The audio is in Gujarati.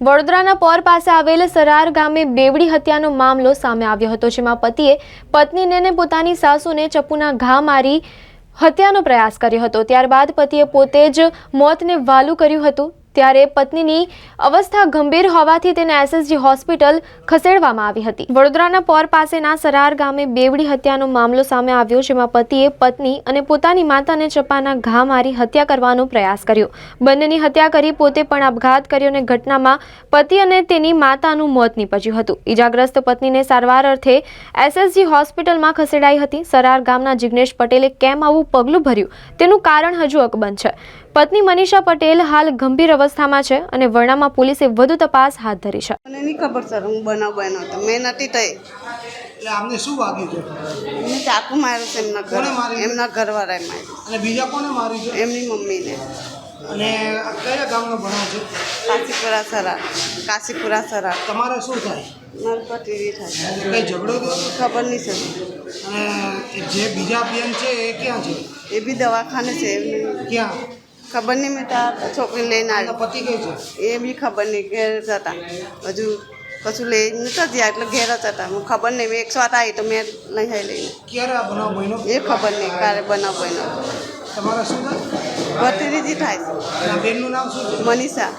વડોદરાના પોર પાસે આવેલ સરાર ગામે બેવડી હત્યાનો મામલો સામે આવ્યો હતો, જેમાં પતિએ પત્નીને ને પોતાની સાસુને ચપ્પુના ઘા મારી હત્યાનો પ્રયાસ કર્યો હતો. ત્યારબાદ પતિએ પોતે જ મોતને વાલું કર્યું હતું. ત્યારે પત્નીની અવસ્થા ગંભીર હોવાથી તેને એસએસજી હોસ્પિટલ ખસેડવામાં આવી હતી. વડોદરાના પોર પાસેના સરાર ગામે બેવડી હત્યાનો મામલો સામે આવ્યો, જેમાં પતિએ પત્ની અને પોતાની માતાને ચપાના ઘા મારી હત્યા કરવાનો પ્રયાસ કર્યો. બંનેની હત્યા કરી પોતે પણ આપઘાત કર્યો અને ઘટનામાં પતિ અને તેની માતાનું મોત નીપજ્યું હતું. ઈજાગ્રસ્ત પત્નીને સારવાર અર્થે એસએસજી હોસ્પિટલમાં ખસેડાઈ હતી. સરાર ગામના જિગ્નેશ પટેલે કેમ આવું પગલું ભર્યું? તેનું કારણ હજુ અકબંધ છે. પત્ની મનીષા પટેલ હાલ ગંભીર અવસ્થામાં છે અને વર્ણામાં પોલીસે વધુ તપાસ હાથ ધરી છે. મને નહીં ખબર સર હું બનાવ બન્યો હતો. મેં નથી થઈ. એટલે આમને શું વાગ્યું છે? એમને ચાકુ માર્યું છે એમના ઘર. એમના ઘરવાળાએ માર્યું. અને બીજા કોને માર્યું છે? એમની મમ્મીને. અને કયા ગામનો ભણો છે? કાશીપુરા સરા કાશીપુરા સરા તમારે શું થાય? મારું પતિવી થાય. કઈ ઝઘડો થયો? ખબર નહીં સર. અને જે બીજા બેન છે એ ક્યાં છે? એ બી દવાખાને છે. એમને ક્યાં? ખબર નહીં મેં તાર છોકરી લઈને આવી. પતિ છે? એ બી ખબર નહીં ઘેર હતા. હજુ કશું લઈ નતા ગયા એટલે ઘેર જ હતા. હું ખબર નહીં મેં એકસો આઠ આવી તો મેં લઈ આવી લઈને. ક્યારે બનાવ બન્યો? એ ખબર નહીં ક્યારે બનાવ બન્યો. તમારે શું થાય ભત્રીજી થાય બેનનું નામ શું મનીષા.